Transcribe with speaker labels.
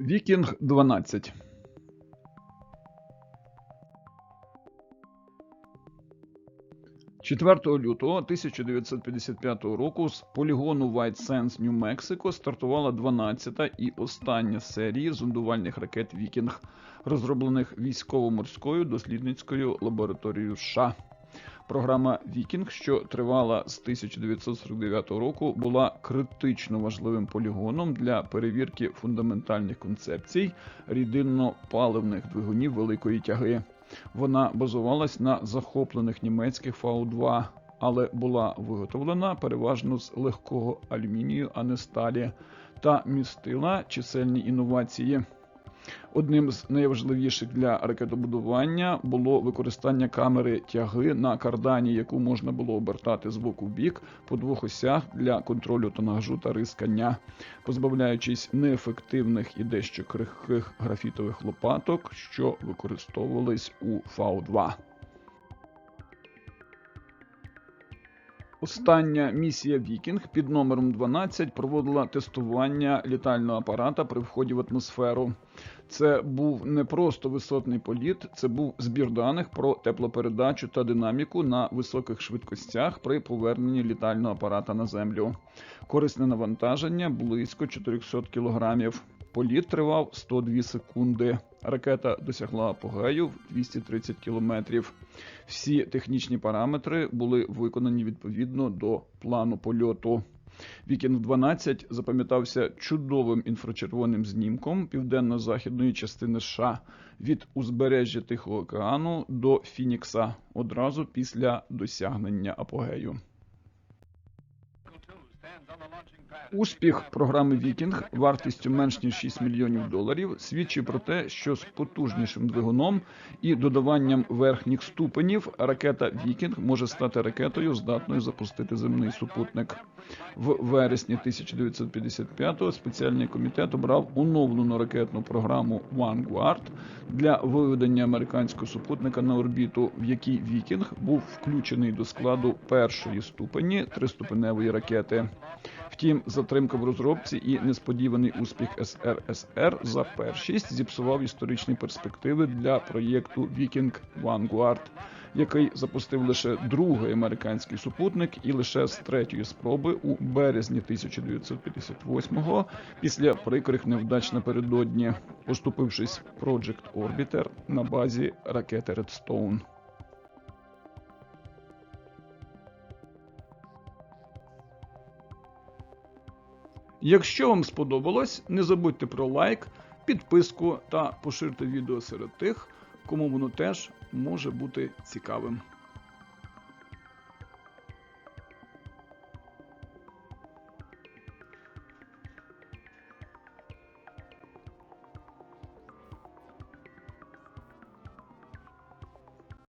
Speaker 1: Вікінг 12. Четвертого лютого 1955 року з полігону White Sands, Нью-Мексико стартувала 12-та і остання серії зондувальних ракет Вікінг, розроблених військово-морською дослідницькою лабораторією США. Програма Вікінг, що тривала з 1949 року, була критично важливим полігоном для перевірки фундаментальних концепцій рідинно-паливних двигунів великої тяги. Вона базувалась на захоплених німецьких Фау-2, але була виготовлена переважно з легкого алюмінію, а не сталі, та містила чисельні інновації. Одним з найважливіших для ракетобудування було використання камери тяги на кардані, яку можна було обертати з боку в бік по двох осях для контролю тонажу та рискання, позбавляючись неефективних і дещо крихких графітових лопаток, що використовувались у Фау-2. Остання місія Вікінг під номером 12 проводила тестування літального апарата при вході в атмосферу. Це був не просто висотний політ, це був збір даних про теплопередачу та динаміку на високих швидкостях при поверненні літального апарата на землю. Корисне навантаження близько 400 кілограмів. Політ тривав 102 секунди. Ракета досягла апогею в 230 кілометрів. Всі технічні параметри були виконані відповідно до плану польоту. Вікінг 12 запам'ятався чудовим інфрачервоним знімком південно-західної частини США від узбережжя Тихого океану до Фінікса одразу після досягнення апогею. Успіх програми Вікінг вартістю менш ніж 6 мільйонів доларів свідчить про те, що з потужнішим двигуном і додаванням верхніх ступенів ракета Вікінг може стати ракетою, здатною запустити земний супутник. В вересні 1955-го спеціальний комітет обрав оновлену ракетну програму Vanguard для виведення американського супутника на орбіту, в якій Вікінг був включений до складу першої ступені триступеневої ракети. Втім, затримка в розробці і несподіваний успіх СРСР за першість зіпсував історичні перспективи для проєкту Вікінг Vanguard, який запустив лише другий американський супутник, і лише з третьої спроби у березні 1958-го, після прикрих невдач напередодні, поступившись Project Orbiter на базі ракети Redstone. Якщо вам сподобалось, не забудьте про лайк, підписку та поширте відео серед тих, кому воно теж може бути цікавим.